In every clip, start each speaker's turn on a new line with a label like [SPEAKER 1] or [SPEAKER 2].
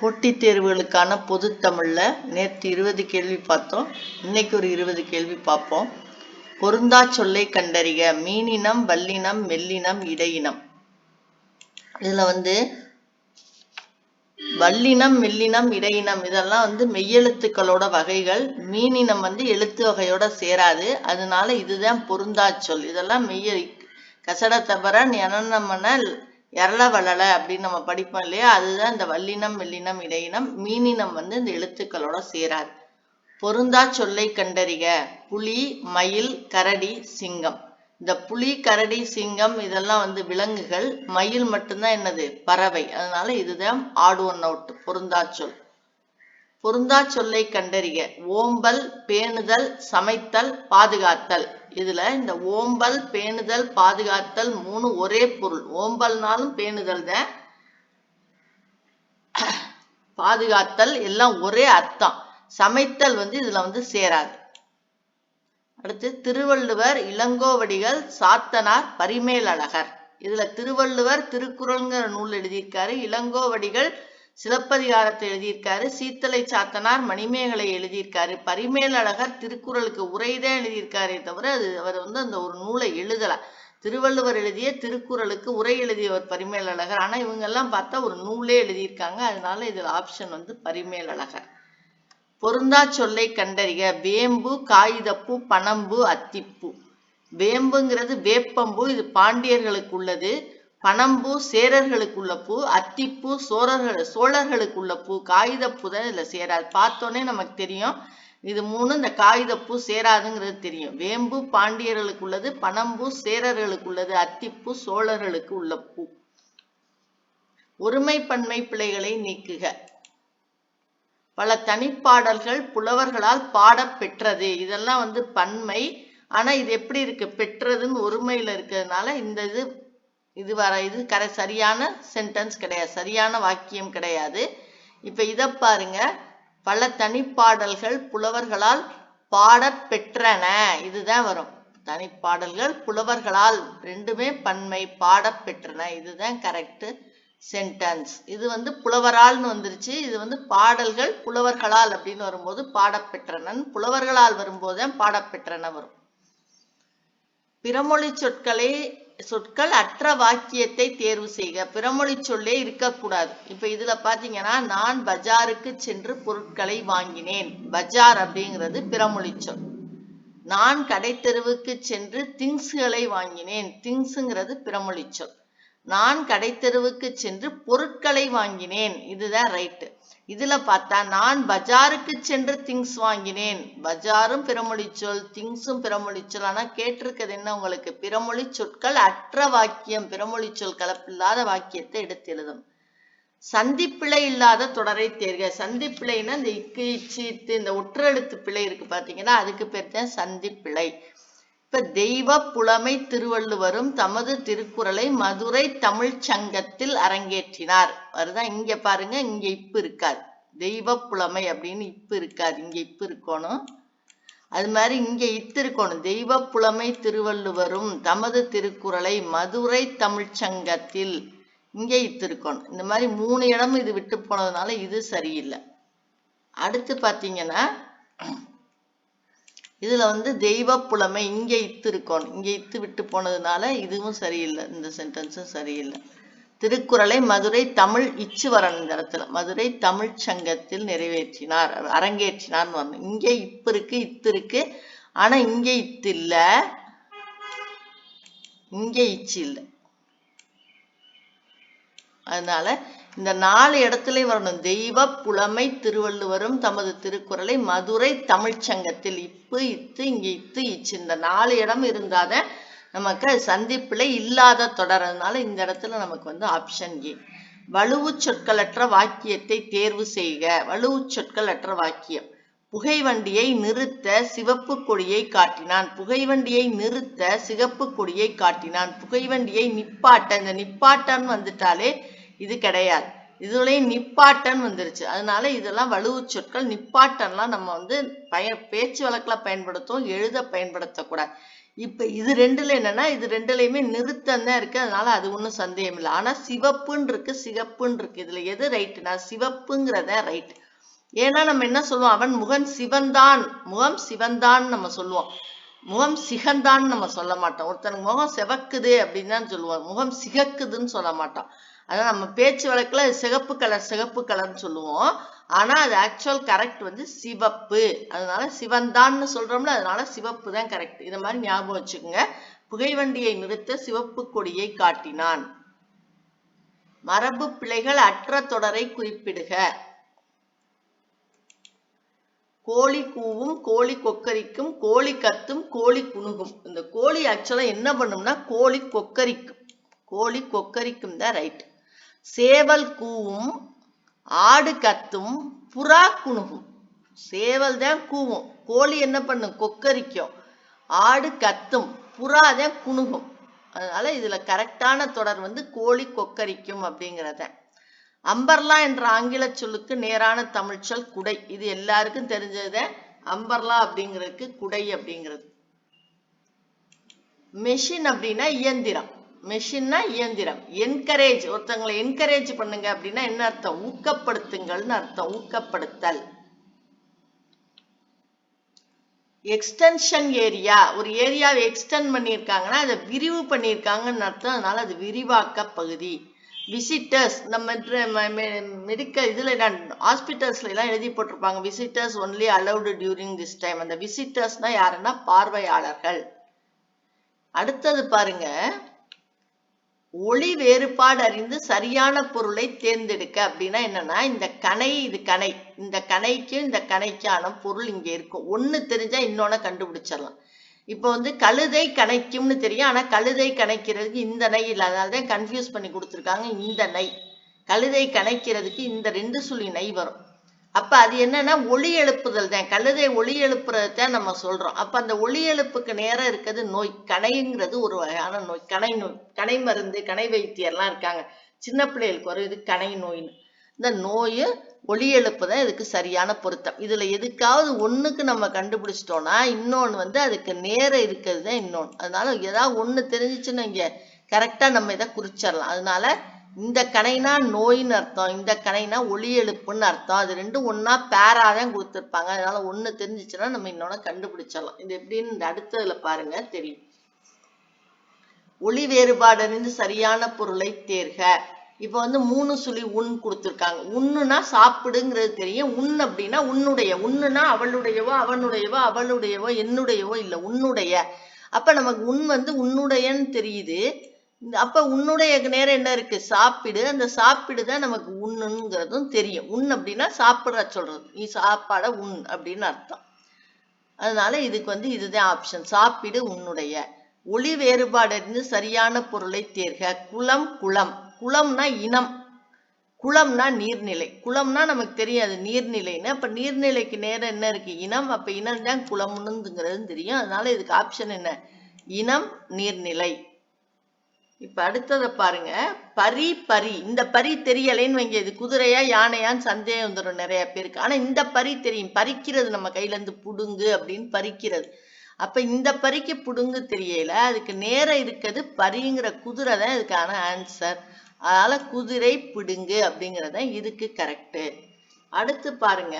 [SPEAKER 1] போட்டித் தேர்வுகளுக்கான பொது தமிழ்ல நேற்று இருபது கேள்வி பார்த்தோம். இன்னைக்கு ஒரு இருபது கேள்வி பார்ப்போம். பொருந்தா சொல்லை கண்டறிக. மீனினம் வல்லினம் மெல்லினம் இடையினம். இதுல வந்து வல்லினம் மெல்லினம் இடையினம் இதெல்லாம் வந்து மெய்யெழுத்துக்களோட வகைகள். மீனினம் வந்து எழுத்து வகையோட சேராது. அதனால இதுதான் பொருந்தா சொல். இதெல்லாம் மெய்ய கசட தபர ஞனனமன எரள வளல அப்படின்னு நம்ம படிப்போம் இல்லையா? அதுதான் இந்த வல்லினம் மெல்லினம் இடையினம் மீனினம் வந்து இந்த எழுத்துக்களோட சேராது. பொருந்தா சொல்லை கண்டறிக புலி மயில் கரடி சிங்கம். இந்த புலி கரடி சிங்கம் இதெல்லாம் வந்து விலங்குகள். மயில் மட்டும்தான் என்னது? பறவை. அதனால இதுதான் ஆடு ஒன் அவுட் பொருந்தா சொல். பொருந்தா சொல்லை கண்டறிக. ஓம்பல் பேணுதல் சமைத்தல் பாதுகாத்தல். இதுல இந்த ஓம்பல் பேணுதல் பாதுகாத்தல் மூணு ஒரே பொருள். ஓம்பல்னாலும் பேணுதல் தான். பாதுகாத்தல் எல்லாம் ஒரே அர்த்தம். சமைத்தல் வந்து இதுல வந்து சேராது. அடுத்து திருவள்ளுவர் இளங்கோவடிகள் சாத்தனார் பரிமேலழகர். இதுல திருவள்ளுவர் திருக்குறள்ங்கிற நூல் எழுதியிருக்காரு. இளங்கோவடிகள் சிலப்பதிகாரத்தை எழுதியிருக்காரு சீத்தலை சாத்தனார் மணிமேகலை எழுதியிருக்காரு. பரிமேலழகர் திருக்குறளுக்கு உரைதான் எழுதியிருக்காரே தவிர அது அவர் வந்து அந்த ஒரு நூலை எழுதல. திருவள்ளுவர் எழுதிய திருக்குறளுக்கு உரை எழுதியவர் பரிமேலழகர். ஆனா இவங்க எல்லாம் பார்த்தா ஒரு நூலே எழுதியிருக்காங்க. அதனால இதுல ஆப்ஷன் வந்து பரிமேலழகர். பொருந்தா சொல்லை கண்டறிய வேம்பு காகிதப்பூ பனம்பு அத்திப்பூ. வேம்புங்கிறது வேப்பம்பூ. இது பாண்டியர்களுக்கு உள்ளது. பனம்பூ சேரர்களுக்கு உள்ள பூ அத்திப்பூ சோழர்கள் சோழர்களுக்கு உள்ள பூ காகிதப்பூ தான் இதுல சேராது. பார்த்தோன்னே நமக்கு தெரியும். இது மூணு இந்த காகிதப்பூ சேராதுங்கிறது தெரியும். வேம்பு பாண்டியர்களுக்கு உள்ளது பனம்பூ சேரர்களுக்கு உள்ளது அத்திப்பூ சோழர்களுக்கு உள்ள பூ. ஒருமை பன்மை பிழைகளை நீக்குக. பல தனிப்பாடல்கள் புலவர்களால் பாடப் பெற்றது இதெல்லாம் வந்து பன்மை. ஆனா இது எப்படி இருக்கு? பெற்றதுன்னு ஒருமையில இருக்கிறதுனால இந்த இது இது வர இது கரை சரியான சென்டென்ஸ் கிடையாது. சரியான வாக்கியம் கிடையாது. இப்போ இதை பாருங்க. பல தனிப்பாடல்கள் புலவர்களால் பாடப் பெற்றன இதுதான் வரும். தனிப்பாடல்கள் புலவர்களால் ரெண்டுமே பன்மை பாடப் பெற்றன இதுதான் கரெக்டு சென்டென்ஸ் இது வந்து புலவரால்னு வந்துருச்சு. இது வந்து பாடல்கள் புலவர்களால் அப்படின்னு வரும்போது பாடப்பெற்றனன். புலவர்களால் வரும்போது பாடப்பெற்றன வரும். பிறமொழி சொற்களை சொற்கள் அற்ற வாக்கியத்தை தேர்வு செய்க. பிறமொழி சொல்லே இருக்கக்கூடாது. இப்ப இதுல பாத்தீங்கன்னா நான் பஜாருக்கு சென்று பொருட்களை வாங்கினேன். பஜார் அப்படிங்கிறது பிறமொழி சொல். நான் கடைத்தெருவுக்கு சென்று திங்ஸ்களை வாங்கினேன். திங்ஸுங்கிறது பிறமொழி சொல். நான் கடைத்தெருவுக்கு சென்று பொருட்களை வாங்கினேன். இதுதான் ரைட்டு. இதுல பார்த்தா நான் பஜாருக்கு சென்று திங்ஸ் வாங்கினேன். பஜாரும் பிறமொழி சொல் திங்ஸும் பிறமொழி சொல். ஆனா கேட்டிருக்கிறது என்ன உங்களுக்கு? பிறமொழி சொற்கள் அற்ற வாக்கியம். பிறமொழி சொல் கலப்பில்லாத வாக்கியத்தை எடுத்து எழுதும். சந்திப்பிழை இல்லாத தொடரை தேர்க. சந்திப்பிழைன்னா இந்த இக்கு இச்சு இந்த ஒற்றெழுத்து பிழை இருக்கு பாத்தீங்கன்னா அதுக்கு பேர் தான் சந்திப்பிழை. இப்ப தெய்வ புலமை திருவள்ளுவரும் தமது திருக்குறளை மதுரை தமிழ் சங்கத்தில் அரங்கேற்றினார். வருதா? இங்க பாருங்க இங்க இப்ப இருக்காது. தெய்வ புலமை அப்படின்னு இப்ப இருக்காது. இங்க இப்ப இருக்கணும். அது மாதிரி இங்க இத்து இருக்கணும். தெய்வ புலமை திருவள்ளுவரும் தமது திருக்குறளை மதுரை தமிழ் சங்கத்தில் இங்க இத்து இருக்கணும். இந்த மாதிரி மூணு இடமும் இது விட்டு போனதுனால இது சரியில்லை. அடுத்து பாத்தீங்கன்னா இதுல வந்து தெய்வ புலமை இங்க இத்து இருக்கணும் இங்க இத்து விட்டு போனதுனால இதுவும் சரியில்லை. இந்த சென்டென்ஸும் சரியில்லை. திருக்குறளை மதுரை தமிழ் இச்சு வரணும் இந்த இடத்துல மதுரை தமிழ் சங்கத்தில் நிறைவேற்றினார். அரங்கேற்றினார்னு வரணும். இங்க இப்பு இருக்கு இத்து இருக்கு. ஆனா இங்க இத்து இல்ல. இங்க இச்சு இல்லை. அதனால இந்த நாலு இடத்துலையும் வரணும். தெய்வ புலமை திருவள்ளுவரும் தமது திருக்குறளை மதுரை தமிழ்ச்சங்கத்தில் இப்பு இத்து இங்க இத்து இச்சு. இந்த நாலு இடம் இருந்தாதான் நமக்கு சந்திப்பில் இல்லாத தொடர்றதுனால இந்த இடத்துல நமக்கு வந்து ஆப்ஷன் ஏ வலுவு சொற்களற்ற வாக்கியத்தை தேர்வு செய்க. வலுவு சொற்களற்ற வாக்கியம். புகைவண்டியை நிறுத்த சிவப்பு கொடியை காட்டினான். புகைவண்டியை நிறுத்த சிகப்பு கொடியை காட்டினான். புகைவண்டியை நிப்பாட்ட. இந்த நிப்பாட்டன்னு வந்துட்டாலே இது கிடையாது. இதுலயும் நிப்பாட்டன் வந்துருச்சு. அதனால இதெல்லாம் வலுவு சொற்கள் நிப்பாட்டன்லாம் நம்ம வந்து பய பேச்சு வழக்குல பயன்படுத்துவோம் எழுத பயன்படுத்தக்கூடாது. இப்ப இது ரெண்டுல என்னன்னா இது ரெண்டுலயுமே நிறுத்தம் தான் இருக்கு. அதனால அது ஒண்ணும் சந்தேகம் இல்லை. ஆனா சிவப்புன்னு இருக்கு சிகப்புன்னு இருக்கு இதுல எது ரைட்டுனா சிவப்புங்கிறத ரைட் ஏன்னா நம்ம என்ன சொல்லுவோம்? அவன் முகம் சிவந்தான். முகம் சிவந்தான் நம்ம சொல்லுவோம். முகம் சிகந்தான்னு நம்ம சொல்ல மாட்டோம். ஒருத்தனுக்கு முகம் சிவக்குது அப்படின்னு தான் சொல்லுவோம். முகம் சிகக்குதுன்னு சொல்ல மாட்டோம். அதான் நம்ம பேச்சு வழக்கில் சிகப்பு கலர் சிகப்பு கலர்னு சொல்லுவோம். ஆனால் அது ஆக்சுவல் கரெக்ட் வந்து சிவப்பு. அதனால சிவந்தான்னு சொல்கிறோம்ல அதனால சிவப்பு தான் கரெக்ட் இதை மாதிரி ஞாபகம் வச்சுக்கோங்க. புகைவண்டியை நிறுத்த சிவப்பு கொடியை காட்டினான். மரபு பிழைகள் அற்ற தொடரை குறிப்பிடுக. கோழி கூவும் கோழி கொக்கரிக்கும் கோழி கத்தும் கோழி குணுகும். இந்த கோழி ஆக்சுவலா என்ன பண்ணும்னா கோழி கொக்கரிக்கும். கோழி கொக்கரிக்கும் தான் ரைட் சேவல் கூவும் ஆடு கத்தும் புறா குணுகும். சேவல் தான் கூவும். கோழி என்ன பண்ணும்? கொக்கரிக்கும். ஆடு கத்தும் புறா தான் குணுகும். அதனால இதுல கரெக்டான தொடர் வந்து கோழி கொக்கரிக்கும் அப்படிங்கிறத. அம்பர்லா என்ற ஆங்கில சொல்லுக்கு நேரான தமிழ்ச்சொல் குடை. இது எல்லாருக்கும் தெரிஞ்சத அம்பர்லா அப்படிங்கிறதுக்கு குடை அப்படிங்கிறது. மெஷின் அப்படின்னா இயந்திரம். மெஷின்னா இயந்திரம். என்கரேஜ் ஒருத்தங்களை என்கரேஜ் பண்ணுங்க அப்படின்னா என்ன அர்த்தம்? ஊக்கப்படுத்துங்கள்னு அர்த்தம். ஊக்கப்படுத்தல். எக்ஸ்டென்ஷன் ஏரியா ஒரு ஏரியாவை எக்ஸ்டென்ட் பண்ணியிருக்காங்கன்னா அதை விரிவு பண்ணியிருக்காங்கன்னு அர்த்தம். அதனால அது விரிவாக்க பகுதி. விசிட்டர்ஸ் நம்ம மெடிக்கல் இதில் ஹாஸ்பிட்டல்ஸ்ல எல்லாம் எழுதி போட்டிருப்பாங்க. Visitors only allowed during this time அந்த விசிட்டர்ஸ்னா யாருன்னா பார்வையாளர்கள். அடுத்தது பாருங்க. ஒளி வேறுபாடு அறிந்து சரியான பொருளை தேர்ந்தெடுக்க அப்படின்னா என்னன்னா இந்த கணை இது கணை இந்த கணைக்கும் இந்த கணைக்கான பொருள் இங்க இருக்கும். ஒன்று தெரிஞ்சா இன்னொன்னு கண்டுபிடிச்சிடலாம். இப்போ வந்து கழுதை கணைக்கும்னு தெரியும். ஆனா கழுதை கணைக்கிறதுக்கு இந்த நை இல்லை. அதனால தான் கன்ஃபியூஸ் பண்ணி கொடுத்துருக்காங்க இந்த நை கழுதை கணைக்கிறதுக்கு இந்த ரெண்டு சுழி நை வரும். அப்ப அது என்னன்னா ஒளி எழுப்புதல் தான். கழுதை ஒளி எழுப்புறது தான் நம்ம சொல்றோம். அப்ப அந்த ஒளி எழுப்புக்கு நேரம் இருக்கிறது நோய். கணைங்கிறது ஒரு வகையான நோய். கணை நோய். கணை மருந்து கணை வைத்தியர்லாம் இருக்காங்க. சின்ன பிள்ளைகளுக்கு வரும். இது கணை நோய்னு இந்த நோய் ஒளி எழுப்பு தான் இதுக்கு சரியான பொருத்தம். இதுல எதுக்காவது ஒண்ணுக்கு நம்ம கண்டுபிடிச்சிட்டோம்னா இன்னொன்னு வந்து அதுக்கு நேரம் இருக்கிறது தான் இன்னொன்னு. அதனால ஏதாவது ஒண்ணு தெரிஞ்சிச்சுன்னு இங்க கரெக்டா நம்ம இதை குறிச்சிடலாம். அதனால இந்த கணைனா நோயின்னு அர்த்தம் இந்த கணைனா ஒளி எழுப்புன்னு அர்த்தம். அது ரெண்டும் ஒன்னா பேரா தான் கொடுத்துருப்பாங்க. அதனால ஒண்ணு தெரிஞ்சிச்சுன்னா நம்ம இன்னொன்னு கண்டுபிடிச்சிடலாம். இது எப்படின்னு இந்த அடுத்ததுல பாருங்க தெரியும். ஒளி வேறுபாடு சரியான பொருளை தேர்க. இப்ப வந்து மூணு சுழி உண் கொடுத்துருக்காங்க. உண்ணுனா சாப்பிடுங்கிறது தெரியும். உண் அப்படின்னா உன்னுடைய. உண்ணுனா அவளுடையவோ அவனுடையவோ அவளுடையவோ என்னுடையவோ இல்ல உன்னுடைய. அப்ப நமக்கு உன் வந்து உன்னுடையன்னு தெரியுது. அப்ப உன்னுடைய நேரம் என்ன இருக்கு? சாப்பிடு. அந்த சாப்பிடு தான் நமக்கு உண்ணுங்கிறதும் தெரியும். உண் அப்படின்னா சாப்பிட சொல்றது. நீ சாப்பாட உண் அப்படின்னு அர்த்தம். அதனால இதுக்கு வந்து இதுதான் ஆப்ஷன் சாப்பிடு உன்னுடைய. ஒளி வேறுபாடு அறிந்து சரியான பொருளை தேர்க. குளம் குளம். குளம்னா இனம். குளம்னா நீர்நிலை. குளம்னா நமக்கு தெரியும் அது நீர்நிலைன்னு அப்ப நீர்நிலைக்கு நேரம் என்ன இருக்கு? இனம். அப்ப இனம் தான் குளம்னுங்கிறது தெரியும். அதனால இதுக்கு ஆப்ஷன் என்ன? இனம் நீர்நிலை. இப்ப அடுத்ததை பாருங்க. பரி பரி. இந்த பரி தெரியலைன்னு வைங்க. இது குதிரையா யானையான்னு சந்தேகம் வந்துடும் நிறைய பேருக்கு. ஆனா இந்த பரி தெரியும். பறிக்கிறது நம்ம கையில இருந்து புடுங்கு அப்படின்னு பறிக்கிறது. அப்ப இந்த பறிக்கு புடுங்கு தெரியல. அதுக்கு நேரம் இருக்கிறது பரிங்கிற குதிரை தான் இதுக்கான ஆன்சர் அதனால குதிரை பிடுங்கு அப்படிங்கறத இதுக்கு கரெக்டு அடுத்து பாருங்க.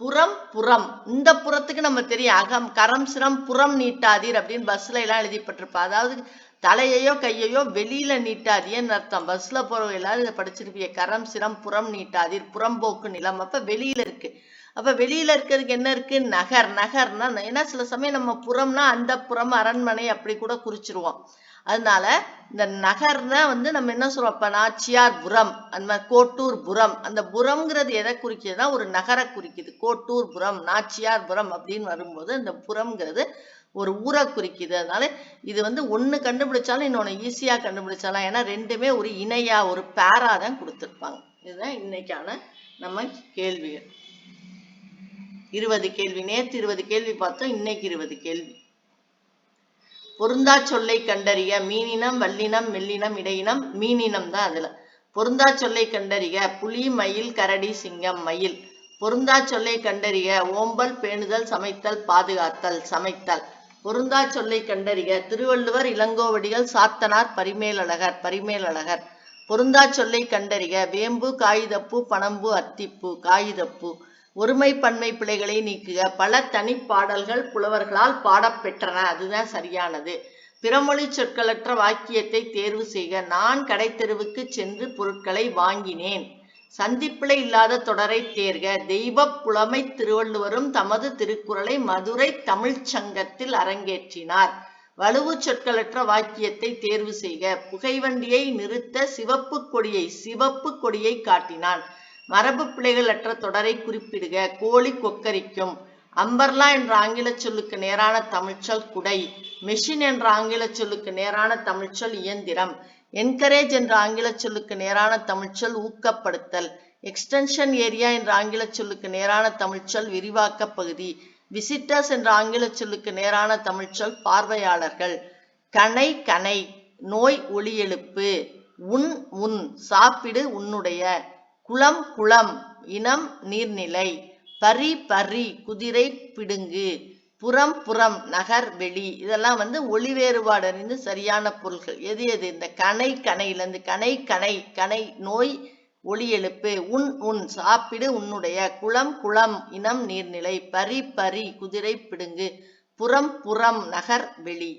[SPEAKER 1] புறம் புறம். இந்த புறத்துக்கு நம்ம தெரியும் அகம் கரம் சிரம் புறம் நீட்டாதீர் அப்படின்னு பஸ்ல எல்லாம் எழுதிப்பட்டிருப்பா. அதாவது தலையையோ கையையோ வெளியில நீட்டாதீர்னு அர்த்தம்? பஸ்ல போறவங்க எல்லாரும் இதை படிச்சிருப்பீங்க. கரம் சிரம் புறம் நீட்டாதீர். புறம்போக்கு நிலம். அப்ப வெளியில இருக்கு. அப்ப வெளியில இருக்கிறதுக்கு என்ன இருக்கு? நகர். நகர்னா ஏன்னா சில சமயம் நம்ம புறம்னா அந்த புறம் அரண்மனை அப்படி கூட குறிச்சிருவோம். அதனால இந்த நகர் தான் வந்து நம்ம என்ன சொல்றோம் இப்ப நாச்சியார் புரம் அந்த மாதிரி கோட்டூர் புரம். அந்த புறம்ங்கிறது எதை குறிக்குதுன்னா ஒரு நகரை குறிக்குது. கோட்டூர் புரம் நாச்சியார் புரம் அப்படின்னு வரும்போது அந்த புறம்ங்கிறது ஒரு ஊரை குறிக்குது. அதனால இது வந்து ஒன்று கண்டுபிடிச்சாலும் இன்னொன்று ஈஸியாக கண்டுபிடிச்சாலும் ஏன்னா ரெண்டுமே ஒரு இணையா ஒரு பேரா தான் கொடுத்துருப்பாங்க. இதுதான் இன்னைக்கான நம்ம கேள்விகள். இருபது கேள்வி. நேற்று இருபது கேள்வி பார்த்தோம் இன்னைக்கு இருபது கேள்வி. பொருந்தா சொல்லை கண்டறிய மீனினம் வல்லினம் மெல்லினம் இடையினம் மீனினம் தான் அதுல. பொருந்தா சொல்லை கண்டறிக புலி மயில் கரடி சிங்கம் மயில். பொருந்தா சொல்லை கண்டறிய ஓம்பல் பேணுதல் சமைத்தல் பாதுகாத்தல் சமைத்தல். பொருந்தா சொல்லை கண்டறிய திருவள்ளுவர் இளங்கோவடிகள் சாத்தனார் பரிமேலழகர் பரிமேலழகர். பொருந்தா சொல்லை கண்டறிய வேம்பு காகிதப்பூ பணம்பு அத்திப்பூ காகிதப்பூ. ஒருமை பன்மை பிழைகளை நீக்குக. பல தனிப்பாடல்கள் புலவர்களால் பாடப்பெற்றன. அதுதான் சரியானது. பிறமொழி சொற்களற்ற வாக்கியத்தை தேர்வு செய்க. நான் கடைத்தெருவுக்கு சென்று பொருட்களை வாங்கினேன். சந்திப்பிழை இல்லாத தொடரை தேர்க. தெய்வ புலமை திருவள்ளுவரும் தமது திருக்குறளை மதுரை தமிழ்ச் சங்கத்தில் அரங்கேற்றினார். வலுவு சொற்களற்ற வாக்கியத்தை தேர்வு செய்க. புகைவண்டியை நிறுத்த சிவப்பு கொடியை சிவப்பு கொடியை காட்டினான். மரபு பிழைகள் அற்ற தொடரை குறிப்பிடுக கோழி கொக்கரிக்கும். அம்பர்லா என்ற ஆங்கில சொல்லுக்கு நேரான தமிழ்ச்சொல் குடை மெஷின் என்ற ஆங்கில சொல்லுக்கு நேரான தமிழ்ச்சொல் இயந்திரம் என்கரேஜ் என்ற ஆங்கில சொல்லுக்கு நேரான தமிழ்ச்சொல் ஊக்கப்படுத்தல் எக்ஸ்டென்ஷன் ஏரியா என்ற ஆங்கில சொல்லுக்கு நேரான தமிழ்ச்சொல் விரிவாக்க பகுதி விசிட்டர்ஸ் என்ற ஆங்கில சொல்லுக்கு நேரான தமிழ்ச்சொல் பார்வையாளர்கள் கனை கனை நோய் ஒளி எழுப்பு உன் உன் சாப்பிடு உன்னுடைய குளம் குளம் இனம் நீர்நிலை பரி பரி குதிரை பிடுங்கு புறம் புறம் நகர் வெளி இதெல்லாம் வந்து ஒளி வேறுபாடு அறிந்து சரியான பொருள்கள். எது எது? இந்த கனை கனையிலிருந்து கனை கனை கனை நோய் ஒளி எழுப்பு உன் உன் சாப்பிடு உன்னுடைய குளம் குளம் இனம் நீர்நிலை பரி பரி குதிரை பிடுங்கு புறம் புறம் நகர் வெளி.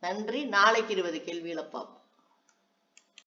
[SPEAKER 1] நன்றி. நாளைக்கு இருபது கேள்விகளை பார்ப்போம்.